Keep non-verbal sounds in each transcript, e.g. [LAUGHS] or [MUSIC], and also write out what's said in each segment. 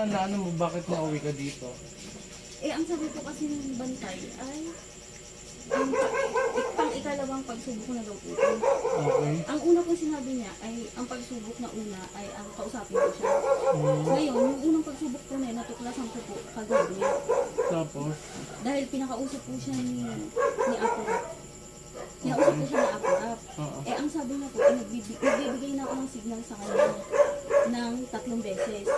nga na ano mo, bakit nauwi ka dito? Eh, ang sabi ko kasi ng bantay ay ang pang ikalawang pagsubok na daw po. ito. Okay. Ang una pong sinabi niya ay ang pagsubok na una ay ang kausapin ko siya. Mm, Ngayon, yung unang pagsubok po na yun, natuklasan ko po kagabi. tapos, Dahil pinakausap po siya ni, ni Apo Rap. Kinausap po siya ni Apo Rap. oo. Eh, ang sabi niya po, eh, nagbibig, nagbibigay na ako ng signal sa kanya ng tatlong beses.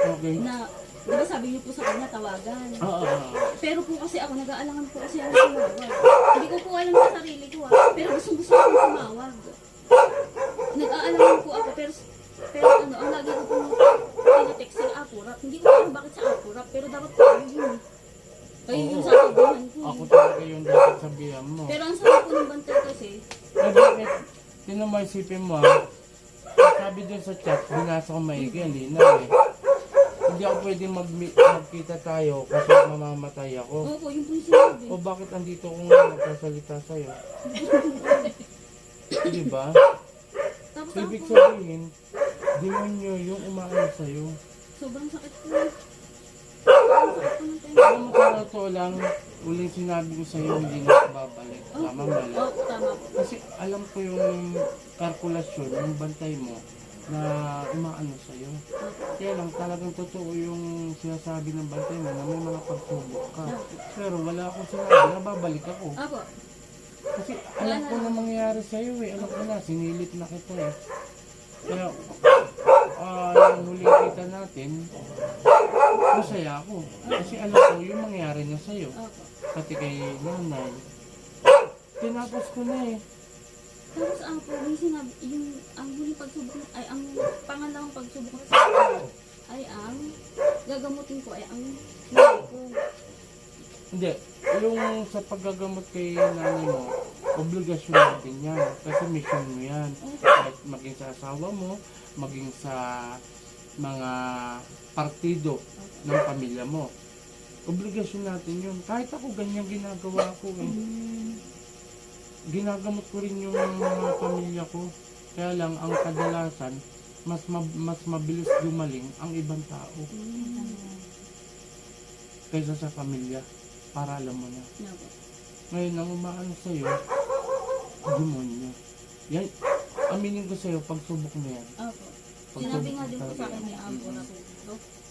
Okay. Na, di ba sabi niyo po sa kanya, tawagan. Oo. Pero po kasi ako, nag-aalangan po kasi ako tumawag. Hindi ko po alam sa sarili ko ah. Pero gusto gusto ko tumawag. Nag-aalangan po ako, pero pero ano, ang lagi ko pong tinatext sa Apurap. Hindi ko alam bakit sa Apurap, pero dapat po yun. Kayo yung sasabihan ko. Ako eh. talaga yung dapat sabihan mo. Pero ang sabi po ng bantay kasi, Eh bakit? Sino mo isipin mo ah? Sabi dun sa chat, binasa ko maigi, ang linaw eh. Hindi ako pwede mag magkita tayo kasi mamamatay ako. opo, yung po yung sinabi. O bakit andito ko nga nagsasalita sa'yo? [LAUGHS] Di ba? Tapos Ibig ako, sabihin, demonyo yung umaano sa'yo. sobrang sakit po. Sobrang sakit po ng tenga. Alam mo sa totoo lang, uling sinabi ko sa'yo, hindi na ako babalik. Tama mali. Opo, tama po. Kasi alam ko yung kalkulasyon, yung bantay mo, na umaano sa'yo. Opo. Kaya lang talagang totoo yung sinasabi ng bantay mo na may mga pagsubok ka. Pero wala akong sinabi na babalik ako. Opo. Kasi alam ko na mangyayari sa'yo eh. Alam ko na, sinilip na kita eh. Kaya, ah, yung huling kita natin, masaya ako. Kasi alam ko yung mangyayari na sa'yo. Opo. Pati kay nanay. Tinapos ko na eh. Tapos ang po, may sinabi, yung ang huling pagsubok, ay ang pangalawang pagsubok sa akin ay ang gagamutin ko ay ang nanay ko. Hindi. Yung sa paggagamot kay nanay mo, obligasyon natin yan. Kasi mission mo yan. Kahit maging sa asawa mo, maging sa mga partido ng pamilya mo. Obligasyon natin yun. Kahit ako ganyan ginagawa ko eh. Mm, Ginagamot ko rin yung mga pamilya ko. Kaya lang, ang kadalasan, mas mab- mas mabilis gumaling ang ibang tao kaysa sa pamilya. Para alam mo na. na po. Ngayon, ang umaano sa'yo, demonyo. Yan, aminin ko sa'yo, pagsubok mo yan. Opo. Sinabi nga din po sa akin ni. Ampo na po.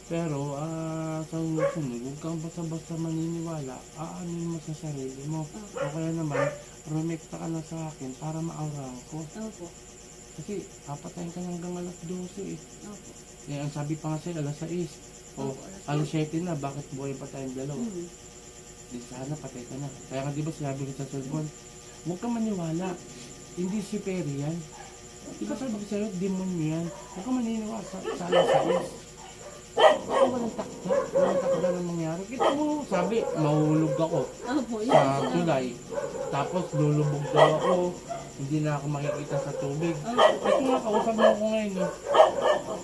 Pero, ah, sa susunod, huwag kang basta-basta maniniwala. Aanin mo sa sarili mo. Opo. O kaya naman, rumekta ka na sa akin para maawrahan ko. Opo. Kasi, papatayin ka hanggang alas 12 eh. Opo. Eh, ang sabi pa nga sa'yo, alas 6. O, Opo, alas alas 7 na, bakit buhay pa tayong dalawa? Mm. Di sana patay ka na. Kaya nga di ba sinabi ko sa cellphone, huwag kang maniwala. Hindi si Perry yan. Di ba sabi ko sa'yo, demonyo yan. Huwag kang maniniwala sa, sa alas 6. Walang takda. Walang takda na mangyari. Kita mo, sabi, mahulog ako Opo, yun sa sinabi. tulay. Tapos lulubog daw ako. Hindi na ako makikita sa tubig. Opo. Ito nga, kausap mo ako ngayon.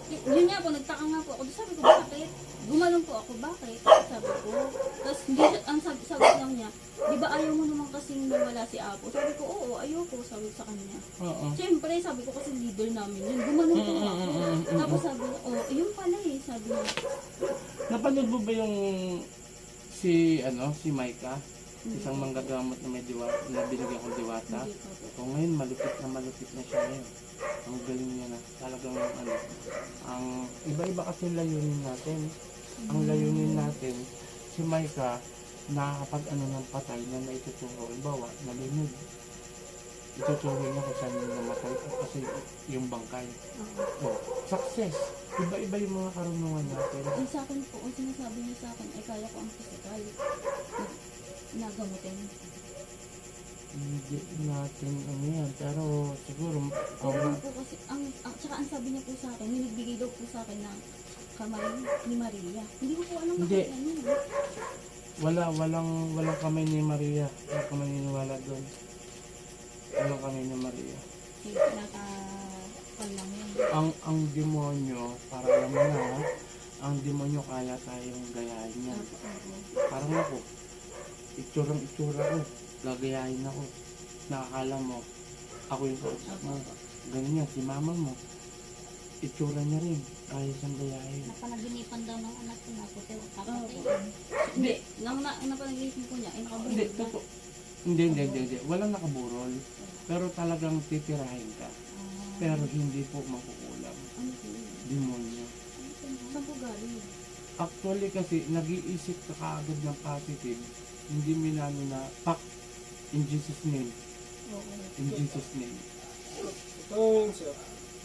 Y- Yun nga po, nagtaka nga po ako. Sabi ko, bakit? Gumalong po ako, bakit? Sabi ko. Tapos, hindi, ang sabi, sabi lang niya, di ba ayaw mo naman kasing nawala si Apo? Sabi ko, oo, ayoko, sabi ko sa kanya. Oo. Siyempre, sabi ko kasi leader namin yun. Gumalong po ako. mm, mm, mm. Tapos sabi niya, oh, yun pala eh, sabi niya. Napanood mo ba yung si ano si Maika? Isang manggagamot na may diwa na binigyan kong diwata. Hindi ko po. O ngayon malupit na malupit na siya ngayon. Ang galing niya na. Talagang ano, ang iba-iba kasi layunin natin. Ang layunin natin, si Maika, nakakapag ano ng patay na naituturo. Ibawa, nalinig. Ituturo niya kung saan yung namatay kasi yung bangkay. O, success. Iba-iba yung mga karunungan natin. Yung sa akin po, ang sinasabi niya sa akin, ay kaya ko ang physical. na- Nagamutin. Hindi natin ano yan, pero siguro, Oo um, po kasi, ang, ang, tsaka ang sabi niya po sa akin, may nagbigay daw po sa akin ng kamay ni Maria. Hindi ko po alam Hindi. wala, walang, walang kamay ni Maria. Wala ka maniniwala doon. Walang kamay ni Maria. Lang yun. Ang, ang demonyo, para alam mo na, ha, ang demonyo kaya tayong gayahin niya. Opo, opo. Parang ako, itsurang itsura ko, gagayahin ako. Nakakala mo, ako yung kausap mo. Ganyan yan, si mama mo, itsura niya rin, kaya siyang gayahin. Napanaginipan daw ng anak napatay. Hindi. Nang na, napanagising ko niya, ay nakabuhay Hindi, na. totoo. Hindi, hindi, hindi, hindi. Walang nakaburol. Pero talagang titirahin ka. Pero hindi po makukulam. Ano? Demonyo. Saan po galing? Actually kasi, nag-iisip ka kaagad ng positive. Hindi minano na, pak, in Jesus name. In Jesus name. Ito sir.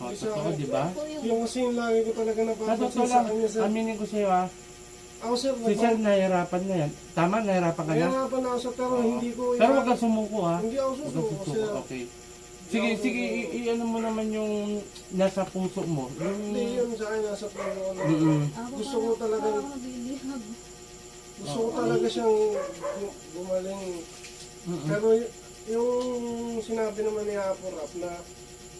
O, Hindi totoo, di ba? Yung... Kasi yung lagi ko talaga Sa napapansin totoo sa lang, kanya, sir. aminin ko sa'yo ha, Ako, sir, si Sir nahihirapan na yan. Tama, nahihirapan ka na? Nahihirapan ako, sir, pero Oo. hindi ko... Pero wag kang sumuko ha. Hindi ako Huwag kang susuko, okay. Sige, ako sige, susuko. i- i-ano mo naman yung nasa puso mo. Hindi Yung, yun sa akin, nasa puno ko. na- Mm-mm. Ako Gusto parang- ko talaga- Parang. Gusto ko talaga siyang gu- gumaling. Mm-mm. Pero y- yung sinabi naman ni Apo Rap na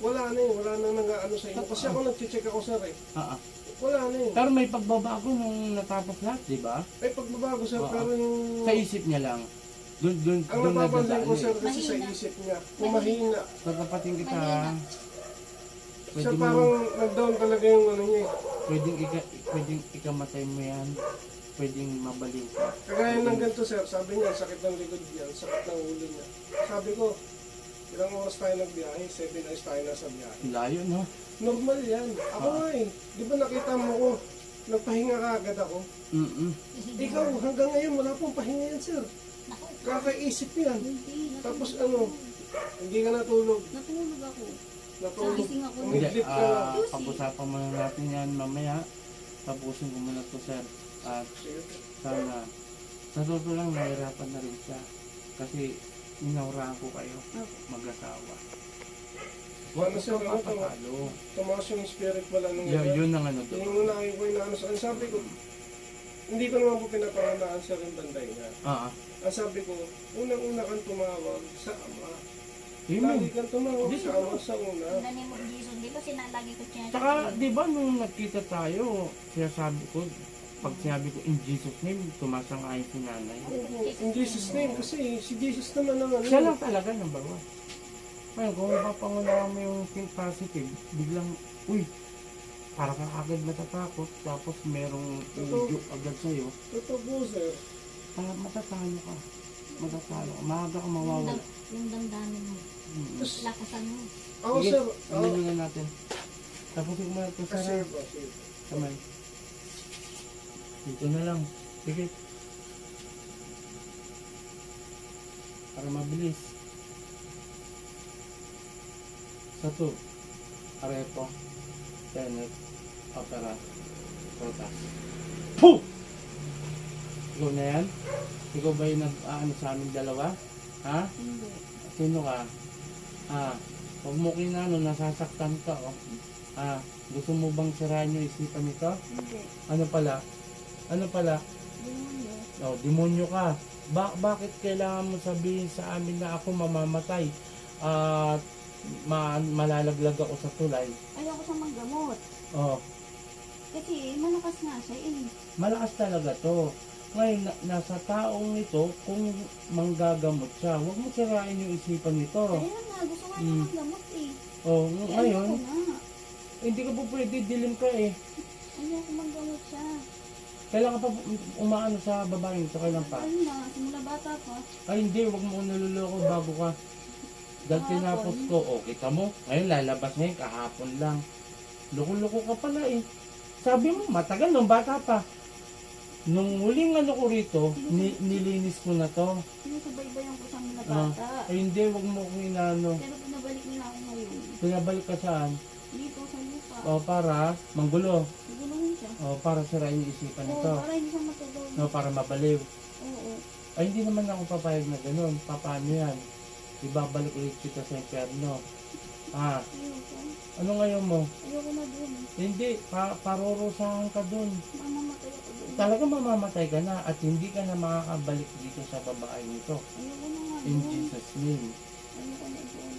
wala na eh, wala na nag-ano sa inyo. Kasi ako nag-check ako, sir eh. Ah, ah. Wala na eh. Pero may pagbabago nung natapos lahat, di ba? Ay, pagbabago, sir, Oo. pero yung... Sa isip niya lang. Doon, doon, Ang doon napapansin ko, sir, eh. kasi sa Mahina. isip niya, kung mahina. Pagkapating kita, Mahina. pwede Sir, mo, parang nag-down talaga yung ano niya eh. pwedeng, ika, pwedeng ikamatay mo yan. Pwedeng mabaliw ka. Kagaya ng ganito sir, sabi niya, sakit ng likod niya, sakit ng ulo niya. Sabi ko, ilang oras tayo nagbiyahe, 7 hours tayo nasa biyahe. Layo, no? Normal yan. Ako Ah. nga eh, di ba nakita mo ko, nagpahinga ka agad ako. Mm-mm. Ikaw, hanggang ngayon, wala pong pahinga yan sir. Kakaisip yan. Hindi. natulog Tapos ako. ano, hindi ka natulog. Natulog ako. Natulog. Nagising ako. Hindi, Umidlip ka lang. ah, pag-usapan muna natin yan mamaya. Tapusin ko muna to, sir. At Sige. sana, sa totoo lang, nahirapan na rin siya. Kasi, inaurahan ko kayo, mag-asawa. Ano, mo siyang ano to? papatalo. Tumaas yung spirit pala nung Yun, yun ang ano to. Yung una ko inaano sa akin, sabi ko, hindi ko naman po pinapanganaan sa rin banday niya. Ah, ah. Ang sabi ko, unang-una kang tumawag sa ama. Amen. Lagi kang tumawag Di- sa ama sa una. name of Jesus, di ba sinalagi ko siya? Tsaka, di ba nung nagkita tayo, sinasabi ko, pag sinabi ko in Jesus name, tumasang-ayon si nanay. In Jesus name, kasi si Jesus naman ang ano. Siya lang talaga number one. Ngayon, kung mapapangunawa mo yung think positive, biglang, uy, para ka agad matatakot, tapos merong udyok agad sa'yo, Totoo po, sir. ah, matatalo ka. Matatalo ka. Maaga ka mawawala. Yung, yung damdamin mo, Mm. lakasan mo. Ako, Sige, sir. ano Ako, na natin? Tapos ko muna ito, kasi, Sarah. po, sige. Kamay. Dito na lang. Sige. Para mabilis. Satu. Arepo. Tenet. Opera. Protas. Puh! Ikaw na yan? Ikaw ba yung nag-ano sa amin dalawa? Ha? Hindi. Sino ka? Ah, huwag mo kinano, nasasaktan ka, oh. Ah, gusto mo bang sirahan yung isipan nito? Hindi. Ano pala? Ano pala? Demonyo. Oh, demonyo ka. Ba- bakit kailangan mo sabihin sa amin na ako mamamatay? At ma- malalaglag ako sa tulay. Ayoko sa manggamot. Oh, Kasi malakas nga siya eh. malakas talaga to. Ngayon, na- nasa taong ito, kung manggagamot siya, huwag mo sirain yung isipan nito. Kaya nga, gusto nga niya Mm. manggamot eh. Oh, Eh, ngayon, ayoko na. hindi ka po pwede, dilim ka eh. Ayoko manggamot siya. Kailangan pa umaano sa babaeng ito, kailan pa? Ano na, simula bata pa. Ay hindi, wag mo ko naluloko bago ka. Dahil Kahapon. tinapos ko, oh, kita mo, ngayon lalabas ngayon, kahapon lang. Loko-loko ka pala eh. Sabi mo, matagal nung bata pa. Nung huling ano ko rito, ni, nilinis ko na to. Sinusubaybayan ko siya mula Ah. bata. Ay hindi, wag mo ko inano. Pero pinabalik nila ako ngayon. Pinabalik ka saan? Dito sa lupa. O para manggulo. Siguluhin siya. O para sirain yung isipan Oo, nito. para hindi siya matulog. No, para mabaliw. Oo. Ay hindi naman ako papayag na ganun. Paano yan? Ibabalik ulit kita sa impyerno. Ah, Ayoko. ano ngayon mo? Ayoko na dun. Hindi, pa parurusahan ka dun. Mamamatay ako dun. Talaga mamamatay ka na at hindi ka na makakabalik dito sa babae nito. Ayoko na nga In dun. Jesus name. Ayoko na dun.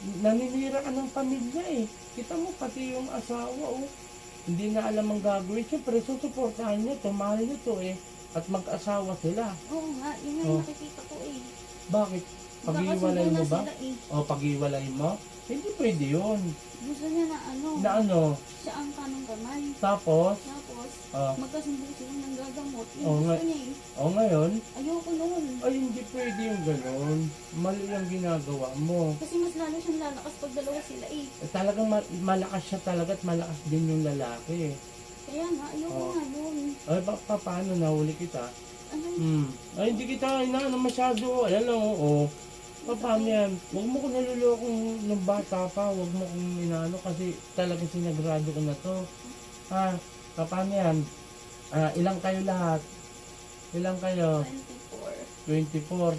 Naninira ka ng pamilya eh. Kita mo pati yung asawa oh. Hindi na alam ang gagawin. Siyempre, susuportahan niya to. Mahal niya to eh. At mag-asawa sila. Oo nga, yun nga Oh. nakikita ko eh. Bakit? Pag-iwalay mo ba? na sila eh. O pag-iwalay mo? Hindi pwede yun. Gusto niya na ano, Na ano, siya ang kanong kamay. tapos, Tapos, ah, magkasundo sila ng Yung Oo nga. eh. o ngayon, Ayoko noon. ay hindi pwede yung gano'n. Mali ang ginagawa mo. Kasi mas lalo siyang lalakas pag dalawa sila eh. Eh, talagang ma- malakas siya talaga at malakas din yung lalaki. Kaya nga, ayoko Oo. nga yun. Ay, pa, pa paano nahuli kita? Ano, Hmm. Ay, hindi kita inaano masyado. Ayan lang, oo. Pa, paano yan? Huwag mo kong nalulokong ng bata pa. Huwag mo kong inaano kasi talagang sinagrado ko na to. Ha? Pa, paano yan? Ah, ilang kayo lahat? Ilang kayo? 24. 24.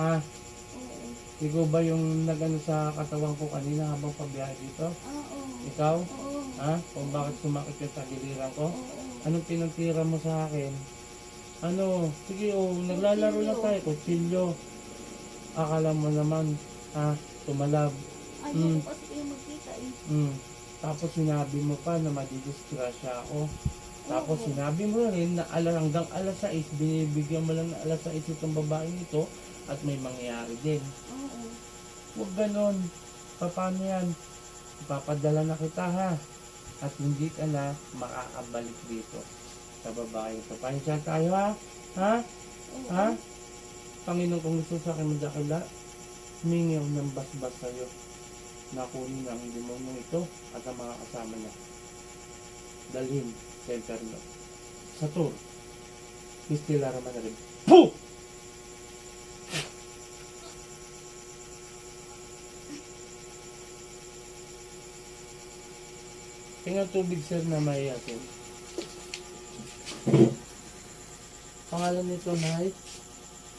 Ha? Oo. Ikaw ba yung nagano sa katawan ko kanina habang pabiyahe dito? Oo. Ikaw? Oo. Ha? Kung bakit sumakit yung tagiliran ko? Oo. Anong pinagtira mo sa akin? Ano? Sige, oh, naglalaro lang tayo. Kutsilyo. Akala mo naman, ha? Tumalab. Ayoko Mm. kasi kayo magkita eh. Mm. Tapos sinabi mo pa na madidisgrasya ako. Tapos sinabi mo rin na ala hanggang alas 6, binibigyan mo lang na alas 6 itong babaeng ito at may mangyayari din. Oo. Huwag ganon. Pa- Paano yan? Ipapadala na kita ha. At hindi ka na makakabalik dito sa babae ito. Pansya tayo ha? Ha? Oo. Ha? Panginoon kung gusto sa akin madakila, humingi ako ng basbas sa'yo. Nakunin ang demonyo ito at ang mga kasama niya. Dalhin sa impernal. Sa tour. Pistila naman na rin. Puh! Tingnan tubig sir na may atin. Pangalan nito na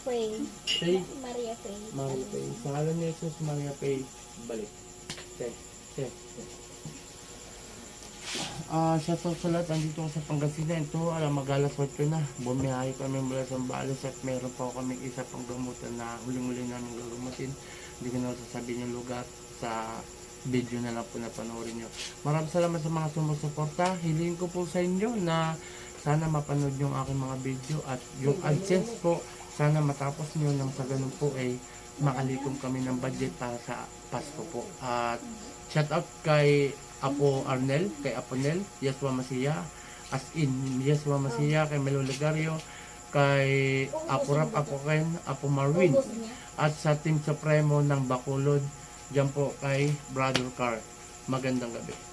Pray. Faith Maria Pray. Maria Pay. Sa ngalan ni Jesus, Maria Pay. Balik. Te, te, te. Out sa lahat. Andito ako sa Pangasinan. Ito, alam, mag-alas 8 na. Bumiyahe kami mula sa Balos at meron pa kami isa pang gamutan na huling-huli namin gagamutin. Hindi ko na sasabihin yung lugar sa video na lang po na panoorin nyo. Maraming salamat sa mga sumusuporta. Hiling ko po sa inyo na sana mapanood yung aking mga video at yung AdSense po sana matapos nyo nang sa ganun po ay makalikom kami ng budget para sa Pasko po. At shout out kay Apo Arnel, kay Apo Nel, Yeswa Masiya, as in Yeswa Masiya, kay Melo Legario, kay Apo Rap, Apo Ken, Apo Marwin, at sa Team Supremo ng Bacolod, dyan po kay Brother Car. Magandang gabi.